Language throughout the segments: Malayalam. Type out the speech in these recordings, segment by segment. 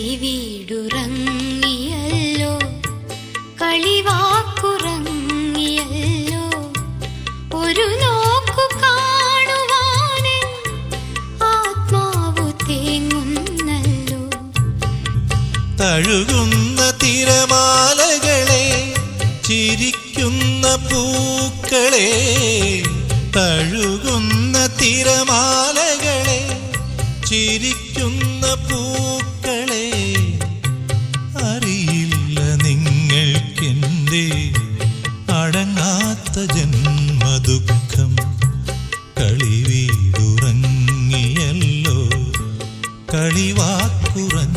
നിധി വീടുറങ്ങിയല്ലോ കളിവാക്കുറങ്ങിയല്ലോ ഒരു നോക്കു കാണുവാന് ആത്മാവ് തേങ്ങുന്നല്ലോ. തഴുകുന്ന തിരമാലകളെ ചിരിക്കുന്ന പൂക്കളെ തഴുകുന്ന തിരമാലകളെ ചിരിക്കുന്ന പൂ കളിവാക്കുറഞ്ഞു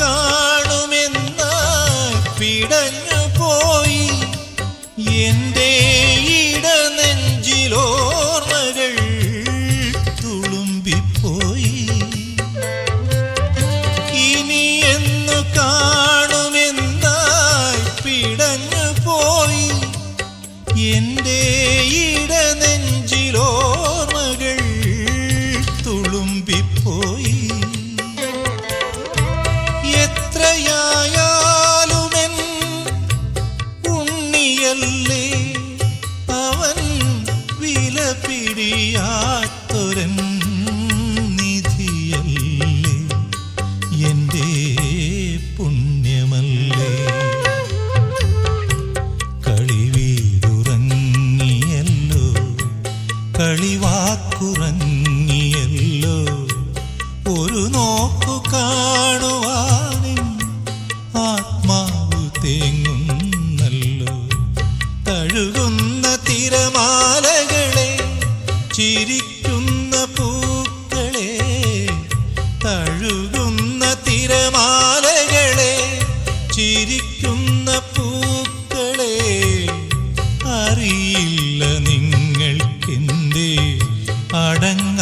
का കളിവാക്കുറങ്ങിയല്ലോ ഒരു നോക്കു കാണുവാനും ആത്മാവ് തേങ്ങുന്നല്ലോ. തഴുകുന്ന തിരമാലകളെ ചിരിക്കും അടങ്ങ